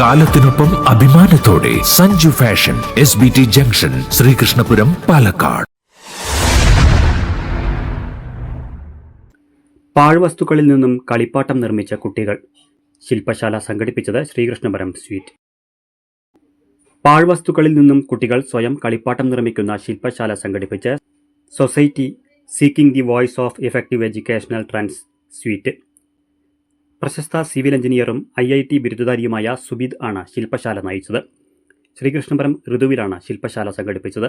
കാലത്തിനൊപ്പം അഭിമാനത്തോടെ Sanju fashion S B T junction Sreekrishnapuram Palakkad. പാഴ്വസ്തുക്കളിൽ നിന്നും കളിപ്പാട്ടം നിർമ്മിച്ച കുട്ടികൾ. ശില്പശാല സംഘടിപ്പിച്ചത് ശ്രീകൃഷ്ണപുരം സ്വീറ്റ്. പാഴ്വസ്തുക്കളിൽ നിന്നും കുട്ടികൾ സ്വയം കളിപ്പാട്ടം നിർമ്മിക്കുന്ന ശില്പശാല സംഘടിപ്പിച്ച് society seeking the voice of effective educational trends sweet. പ്രശസ്ത സിവിൽ എഞ്ചിനീയറും ഐ ഐ ടി ബിരുദധാരിയുമായ സുബിദ് ആണ് ശില്പശാല നയിച്ചത്. ശ്രീകൃഷ്ണപുരം ഋതുവിലാണ് ശില്പശാല സംഘടിപ്പിച്ചത്.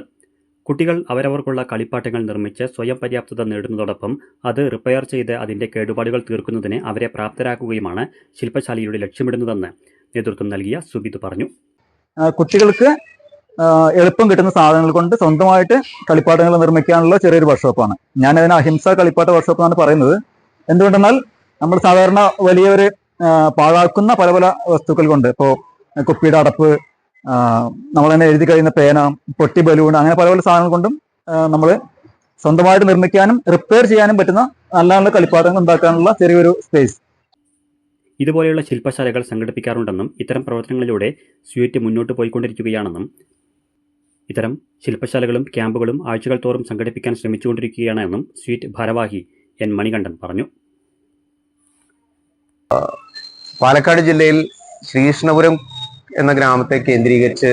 കുട്ടികൾ അവരവർക്കുള്ള കളിപ്പാട്ടങ്ങൾ നിർമ്മിച്ച് സ്വയം പര്യാപ്തത നേടുന്നതോടൊപ്പം അത് റിപ്പയർ ചെയ്ത് അതിന്റെ കേടുപാടുകൾ തീർക്കുന്നതിന് അവരെ പ്രാപ്തരാക്കുകയുമാണ് ശില്പശാലയുടെ ലക്ഷ്യമിടുന്നതെന്ന് നേതൃത്വം നൽകിയ സുബിദ് പറഞ്ഞു. കുട്ടികൾക്ക് എളുപ്പം കിട്ടുന്ന സാധനങ്ങൾ കൊണ്ട് സ്വന്തമായിട്ട് കളിപ്പാട്ടങ്ങൾ നിർമ്മിക്കാനുള്ള ചെറിയൊരു വർക്ക്ഷോപ്പാണ് ഞാനതിന് അഹിംസ കളിപ്പാട്ട വർക്ക്ഷോപ്പ് എന്നാണ് പറയുന്നത്. എന്തുകൊണ്ടെന്നാൽ നമ്മൾ സാധാരണ വലിയവര് പാഴാക്കുന്ന പല പല വസ്തുക്കൾ കൊണ്ട്. ഇപ്പോ കുപ്പിയുടെ അടപ്പ് നമ്മൾ തന്നെ എഴുതി കഴിയുന്ന പേന പൊട്ടി ബലൂൺ അങ്ങനെ പല പല സാധനങ്ങൾ കൊണ്ടും നമ്മൾ സ്വന്തമായിട്ട് നിർമ്മിക്കാനും റിപ്പയർ ചെയ്യാനും പറ്റുന്ന നല്ല നല്ല കളിപ്പാട്ടങ്ങൾ ഉണ്ടാക്കാനുള്ള ചെറിയൊരു സ്പേസ് ഇതുപോലെയുള്ള ശില്പശാലകൾ സംഘടിപ്പിക്കാറുണ്ടെന്നും ഇത്തരം പ്രവർത്തനങ്ങളിലൂടെ സ്വീറ്റ് മുന്നോട്ട് പോയിക്കൊണ്ടിരിക്കുകയാണെന്നും ഇത്തരം ശില്പശാലകളും ക്യാമ്പുകളും ആഴ്ചകൾ തോറും സംഘടിപ്പിക്കാൻ ശ്രമിച്ചുകൊണ്ടിരിക്കുകയാണെന്നും സ്വീറ്റ് ഭാരവാഹി എൻ മണികണ്ഠൻ പറഞ്ഞു. പാലക്കാട് ജില്ലയിൽ ശ്രീകൃഷ്ണപുരം എന്ന ഗ്രാമത്തെ കേന്ദ്രീകരിച്ച്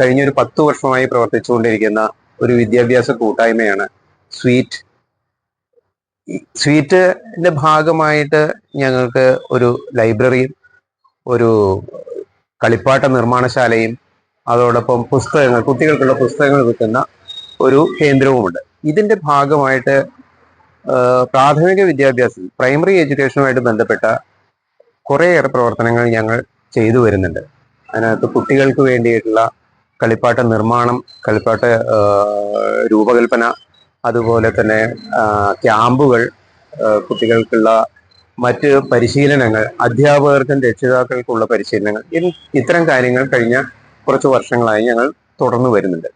കഴിഞ്ഞ ഒരു പത്തു വർഷമായി പ്രവർത്തിച്ചുകൊണ്ടിരിക്കുന്ന ഒരു വിദ്യാഭ്യാസ കൂട്ടായ്മയാണ് സ്വീറ്റ്. സ്വീറ്റിന്റെ ഭാഗമായിട്ട് ഞങ്ങൾക്ക് ഒരു ലൈബ്രറിയും ഒരു കളിപ്പാട്ട നിർമ്മാണശാലയും അതോടൊപ്പം പുസ്തകങ്ങൾ കുട്ടികൾക്കുള്ള പുസ്തകങ്ങൾ വിൽക്കുന്ന ഒരു കേന്ദ്രവുമുണ്ട്. ഇതിന്റെ ഭാഗമായിട്ട് പ്രാഥമിക വിദ്യാഭ്യാസം പ്രൈമറി എഡ്യൂക്കേഷനുമായിട്ട് ബന്ധപ്പെട്ട കുറേയേറെ പ്രവർത്തനങ്ങൾ ഞങ്ങൾ ചെയ്തു വരുന്നുണ്ട്. അതിനകത്ത് കുട്ടികൾക്ക് വേണ്ടിയിട്ടുള്ള കളിപ്പാട്ട നിർമ്മാണം കളിപ്പാട്ട രൂപകൽപ്പന അതുപോലെ തന്നെ ക്യാമ്പുകൾ കുട്ടികൾക്കുള്ള മറ്റ് പരിശീലനങ്ങൾ അധ്യാപകർക്കും രക്ഷിതാക്കൾക്കുള്ള പരിശീലനങ്ങൾ ഇത്തരം കാര്യങ്ങൾ കഴിഞ്ഞ കുറച്ച് വർഷങ്ങളായി ഞങ്ങൾ തുടർന്നു വരുന്നുണ്ട്.